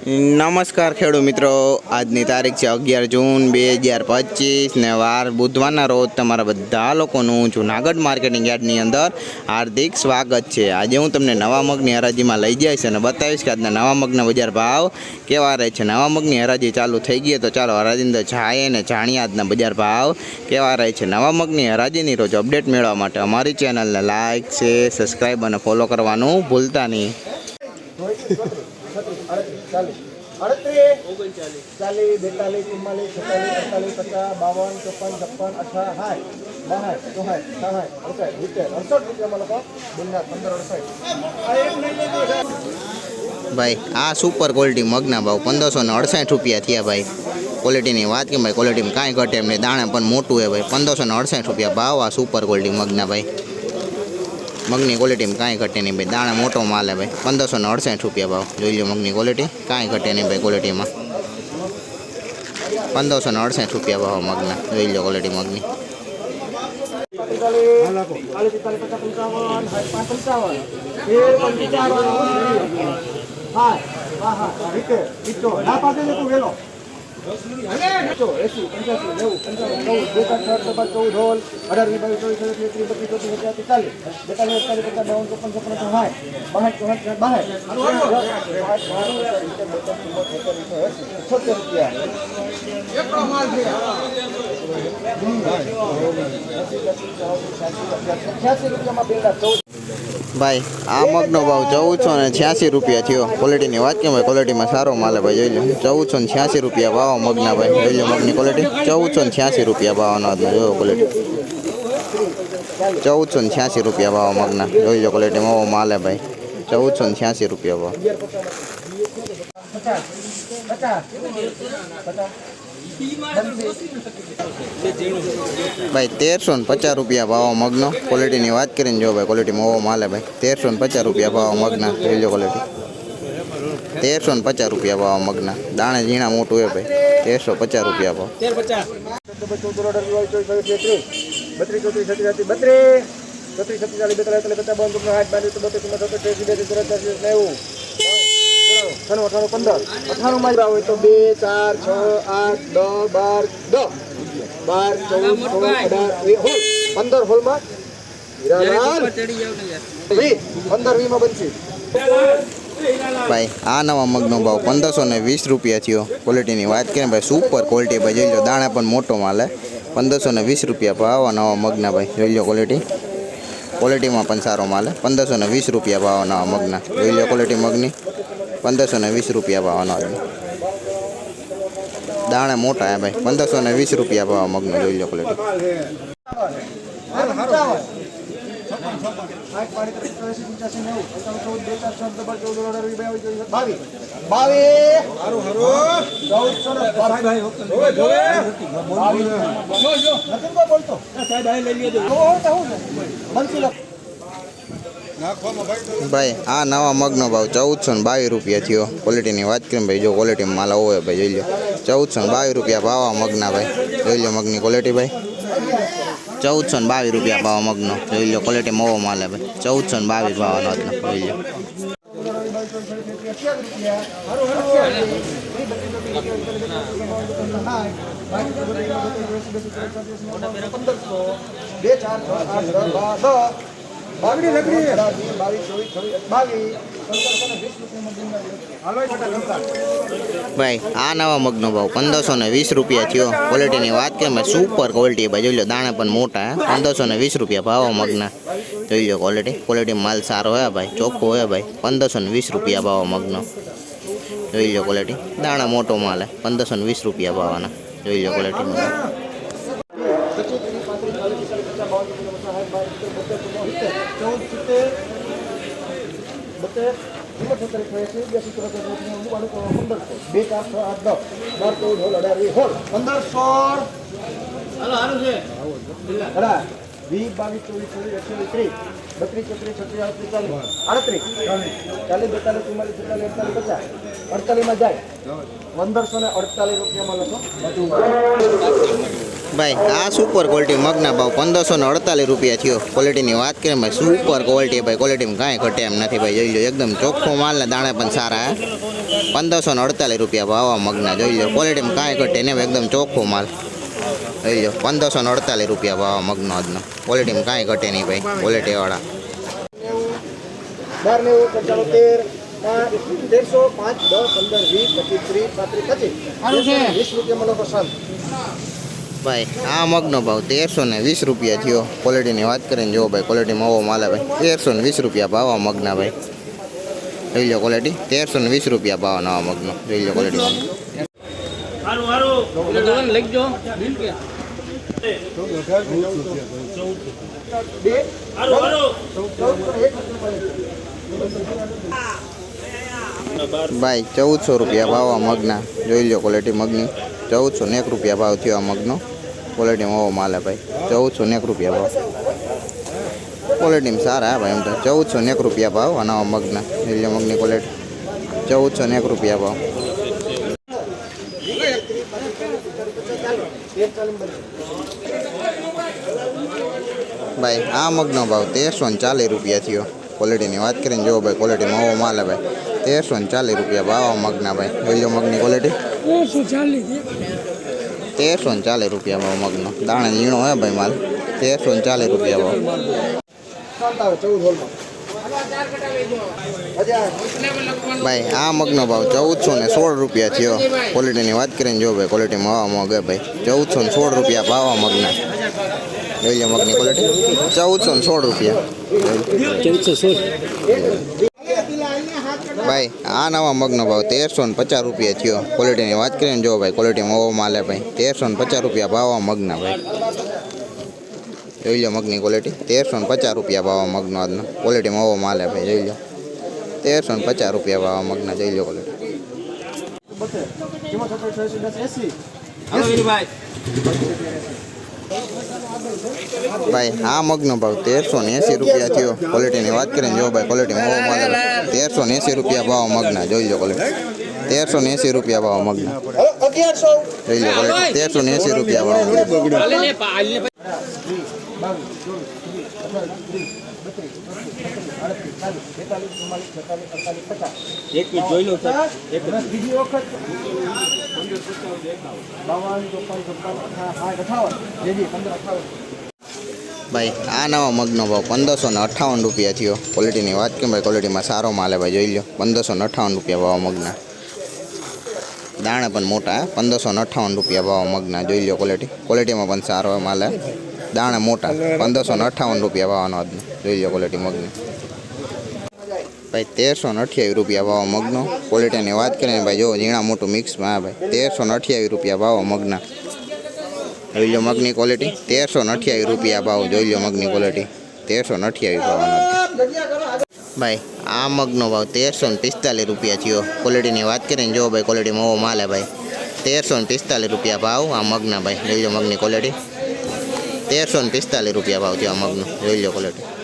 નમસ્કાર ખેડૂત મિત્રો. આજની તારીખ છે અગિયાર જૂન બે હજાર પચીસ ને વાર બુધવારના રોજ તમારા બધા લોકોનું જુનાગઢ માર્કેટિંગ યાર્ડની અંદર હાર્દિક સ્વાગત છે. આજે હું તમને નવા મગની હરાજીમાં લઈ જઈશ અને બતાવીશ કે આજના નવા મગના બજાર ભાવ કેવા રહે છે. નવા મગની હરાજી ચાલુ થઈ ગઈ તો ચાલો હરાજી અંદર જાય અને જાણીએ આજના બજાર ભાવ કેવા રહે છે. નવા મગની હરાજીની રોજ અપડેટ મેળવવા માટે અમારી ચેનલને લાઇક શેર સબસ્ક્રાઈબ અને ફોલો કરવાનું ભૂલતા નહીં. ભાઈ, આ સુપર ક્વોલિટી મગના ભાવ પંદરસો ને અડસઠ રૂપિયા થયા ભાઈ. ક્વોલિટીની વાત કે ભાઈ? ક્વોલિટીમાં કાંઈ ઘટે એમ નહીં. દાણા પણ મોટું હે ભાઈ. પંદરસો ને અડસઠ રૂપિયા ભાવ આ સુપર ક્વોલિટી મગના ભાઈ. મગની ક્વોલિટીમાં કાંઈ ઘટે નહીં ભાઈ. દાણા મોટો માલ હે ભાઈ. પંદરસો ને અડસઠ રૂપિયા ભાવ. જોઈ લો મગની ક્વોલિટી કાંઈ ઘટે નહીં ભાઈ ક્વોલિટીમાં પંદરસો ને અડસઠ રૂપિયા ભાવ મગના. જોઈ લો ક્વોલિટી મગની. સાઠ હા હા. રીતે ના પાસે વેલો. રૂપિયા અઠ્યાસી રૂપિયામાં બેલા ચૌદ ભાઈ, આ મગનો ભાવ ચૌદસો ને છ્યાસી રૂપિયા થયો. ક્વોલિટીની વાત કેમ ભાઈ ક્વોલિટીમાં સારો માલ ભાઈ, જોઈ લો. ચૌદસો ને છ્યાસી રૂપિયા ભાવ મગના ભાઈ, જોઈ લો મગની ક્વોલિટી ચૌદસો ને છ્યાસી રૂપિયા ભાવનો આજનો જોયો ક્વોલિટી ચૌદસો ને છ્યાસી રૂપિયા ભાવ મગના, જોઈ લો ક્વોલિટીમાં એવો માલે ભાઈ. ચૌદસો ને છ્યાસી રૂપિયા ભાવ. ભાઈ તેરસો ને પચાસ રૂપિયા ભાવ મગનો ક્વોલિટીની વાત કરીને જો ભાઈ ક્વોલિટીમાં એવો માલે ભાઈ તેરસો ને પચાસ રૂપિયા ભાવ મગના જોઈ લો ક્વોલિટી તેરસો ને પચાસ રૂપિયા ભાવ મગના દાણે ઝીણા મોટું હે ભાઈ તેરસો પચાસ રૂપિયા ભાવ બત્રીસ ચોત્રીસ છત્રીસ બત્રીસ ચોત્રીસ છત્રીસ બેતાલીસ બેતાલીસ પચાસ બાવન ચોપન સાઠ બાવીસ બત્રીસ સત્તર ત્રીસ બેત્રીસ ચોરાસી નેવું અઠાણું અઠાણું પંદર. અઠાણું માં હોય તો બે ચાર છ આઠ દસ બાર દસ. બાર ચૌદ સોળ અઢાર હોલ. પંદર હોલમાં પંદર બનશે. ભાઈ આ નવા મગનો ભાવ પંદરસો ને વીસ રૂપિયા થયો. ક્વોલિટીની વાત કરીએ ભાઈ સુપર ક્વોલિટી ભાઈ જોઈ લો દાણા પણ મોટો માલે પંદરસો ને વીસ રૂપિયા ભાવ નવા મગના ભાઈ જોઈ લો ક્વોલિટી ક્વોલિટીમાં પણ સારો માલે પંદરસો ને વીસ રૂપિયા ભાવ નવા મગના. જોઈ લો ક્વોલિટી મગની. પંદરસો ને વીસ રૂપિયા ભાવનો આવ્યો દાણા મોટા હે ભાઈ પંદરસો ને વીસ રૂપિયા ભાવ મગનો જોઈ લો ક્વોલિટી ભાઈ, આ નવા મગનો ભાવ ચૌદસો ને બાવીસ રૂપિયા થયો. ક્વોલિટીની વાત કરીએ ભાઈ, જો ક્વોલિટીમાં માલ આવો ભાઈ, જોઈ લો ચૌદસો ને બાવીસ રૂપિયા ભાવ મગના ભાઈ. જોઈ લો મગની ક્વોલિટી ભાઈ. ચૌદસો ને બાવીસ રૂપિયા ભાવ મગનો. જોઈ લો ક્વોલિટી મોવો માલ ભાઈ. ચૌદસો ને બાવીસ આજનો જોઈ લો બે ચાર છ આઠ દસ બાર લકડી. ભાઈ, આ નવા મગનો ભાવ પંદરસો ને વીસ રૂપિયા થયો. ક્વોલિટીની વાત કરીએ સુપર ક્વોલિટી ભાઈ. જોઈ લો, દાણા પણ મોટા પંદરસો ને વીસ રૂપિયા ભાવ મગના. જોઈ લો ક્વોલિટી ક્વોલિટી માલ સારો હોય ભાઈ, ચોખ્ખો હે ભાઈ. પંદરસો ને વીસ રૂપિયા ભાવ મગનો. જોઈ લો ક્વોલિટી દાણા મોટો માલ હે, પંદરસો ને વીસ રૂપિયા ભાવના જોઈ લો ક્વોલિટી મગ પચીસ ત્રીસ પાંત્રીસ ચાલીસ પિસ્તાલીસ પચાસ બાવન ચોપન પચાસ સાઠ બાર સિત્તેર બોતેર ચુમ્મોતેર સિત્તેર ચૌદ સિત્તેર બોતેર છ્યાસી બ્યાસી ચોરાસી ચોરાસી નવ્વાણું ત્રણ પંદરસો બે ચાર છ આઠ દસ બાર ચૌદ હોલ અઢાર વીસ હોલ પંદરસો અઢાર વીસ બાવીસ ચોવીસ ચોવીસ એકસો ત્રીસ. બત્રીસ ચોત્રીસ છત્રીસ આડત્રીસ ચાલીસ. આડત્રીસ. ચાલીસ, બેતાલીસ, ચુમ્માલીસ છેતાલીસ અડતાલીસ પચાસ. અડતાલીસમાં જાય. પંદરસો ને અડતાલીસ રૂપિયામાં લખો. ભાઈ, આ સુપર ક્વોલિટી મગના ભાવ પંદરસો ને અડતાલીસ રૂપિયા થયો. ક્વોલિટીની વાત કરીએ ભાઈ સુપર ક્વોલિટી ભાઈ. ક્વોલિટીમાં કાંઈ ઘટે એમ નથી ભાઈ. જોઈ લો, એકદમ ચોખ્ખો માલ ને દાણા પણ સારા પંદરસો ને અડતાલીસ રૂપિયા ભાવ મગના. જોઈ લો ક્વોલિટીમાં કાંઈ ઘટે ને એકદમ ચોખ્ખો માલ. જોઈ લો પંદરસો ને અડતાલીસ રૂપિયા ભાવ મગનો આજનો. ક્વોલિટીમાં કાંઈ ઘટે નહીં ભાઈ ક્વોલિટીવાળા ભાઈ આ મગનો ભાવ તેરસો ને વીસ રૂપિયા થયો. ક્વોલિટીની વાત કરીને જુઓ ભાઈ ક્વોલિટીમાં ઓવો માલ ભાઈ તેરસો ને વીસ રૂપિયા ભાવ આ મગના ભાઈ. જોઈ લો ક્વોલિટી તેરસો ને વીસ રૂપિયા ભાવ નવા મગનો. જોઈ લો ક્વોલિટી ભાઈ ચૌદસો રૂપિયા ભાવ આ મગના. જોઈ લો ક્વોલિટી મગની. ચૌદસો ને એક રૂપિયા ભાવ થયો આ મગનો. ક્વોલિટીમાં હોવો માલે ભાઈ. ચૌદસો ને એક રૂપિયા ભાવ. ક્વોલિટીમાં સારા હે ભાઈ એમ તો. ચૌદસો ને એક રૂપિયા ભાવ આ મગના. જોઈ લો મગની ક્વોલિટી ચૌદસો ને એક રૂપિયા ભાવ. ભાઈ આ મગનો ભાવ તેરસો ને ચાલીસ રૂપિયા થયો. ક્વોલિટીની વાત કરીને જુઓ ભાઈ ક્વોલિટીમાં આવો માલ ભાઈ તેરસો ને ચાલીસ રૂપિયા ભાવ આ મગના ભાઈ. જોઈ લો મગની ક્વોલિટી તેરસો ને ચાલીસ રૂપિયા ભાવ મગનો. દાણા ઝીણો હે ભાઈ માલ. તેરસો ને ચાલીસ રૂપિયા ભાવ. ચૌદ ભાઈ આ મગનો ભાવ ચૌદસો ને સોળ રૂપિયા થયો. ક્વોલિટીની વાત કરીને જો ભાઈ ક્વોલિટીમાં આવા મગ ભાઈ. ચૌદસો ને સોળ રૂપિયા ભાવ આ મગના. જોઈ મગની ક્વોલિટી ચૌદસો ને સોળ રૂપિયા. ભાઈ આ નવા મગનો ભાવ તેરસો ને પચાસ રૂપિયા થયો. ક્વોલિટીની વાત કરીને જો ભાઈ ક્વોલિટીમાં ઓવો માલે ભાઈ. તેરસો ને પચાસ રૂપિયા ભાવ આ મગના ભાઈ. જોઈ લો મગની ક્વોલિટી તેરસો ને પચાસ રૂપિયા ભાવ મગનો આજનો. ક્વોલિટીમાં ઓવો માલે ભાઈ જોઈ લો. તેરસો ને પચાસ રૂપિયા ભાવ મગના જોઈ લો ક્વોલિટી ભાઈ આ મગનો ભાવ તેરસો ને એસી રૂપિયા થયો. ક્વોલિટીની વાત કરીને જો ભાઈ ક્વોલિટીમાં ઓવો માલ હે તેરસો ને એંસી રૂપિયા ભાવ મગના જોઈ લો ક્વોલિટી તેરસો ને એંસી રૂપિયા ભાવ મગના. જોઈ લો ક્વોલિટી તેરસો ને એંસી રૂપિયા ભાવ બીજી વખત બાવન ચોપન સાઠ અઠાવન. જેજી પંદર અઠાવન. ભાઈ આ નવા મગનો ભાવ પંદરસો ને અઠાવન રૂપિયા થયો. ક્વોલિટીની વાત કેમ ભાઈ? ક્વોલિટીમાં સારો માલે ભાઈ જોઈ લો પંદરસો ને અઠાવન રૂપિયા ભાવ મગના. દાણા પણ મોટા પંદરસો ને અઠ્ઠાવન રૂપિયા ભાવ મગના. જોઈ લો ક્વોલિટી ક્વોલિટીમાં પણ સારો માલ હે. દાણા મોટા, પંદરસો ને અઠ્ઠાવન રૂપિયા ભાવનો આજનો. જોઈ લો ક્વોલિટી મગની. ભાઈ, તેરસો ને અઠ્યાવીસ રૂપિયા ભાવ મગનો. ક્વોલિટીની વાત કરીને ભાઈ, જો ઝીણા મોટું મિક્સમાં હા ભાઈ, તેરસો ને અઠ્યાવીસ રૂપિયા ભાવ મગના. જોઈ લો મગની ક્વોલિટી તેરસો ને અઠ્યાવીસ રૂપિયા ભાવ જોઈ લો મગની ક્વોલિટી તેરસો ને અઠ્યાવીસ ભાવવાનો ભાઈ, આ મગનો ભાવ તેરસો ને પિસ્તાલીસ રૂપિયા થયો. ક્વોલિટીની વાત કરીને જો ભાઈ ક્વોલિટી મોવો માલે ભાઈ. તેરસો ને પિસ્તાલીસ રૂપિયા ભાવ આ મગના ભાઈ. જોઈ લો મગની ક્વોલિટી તેરસો ને પિસ્તાલીસ રૂપિયા ભાવ થયો મગનો જોઈ લો ક્વોલિટી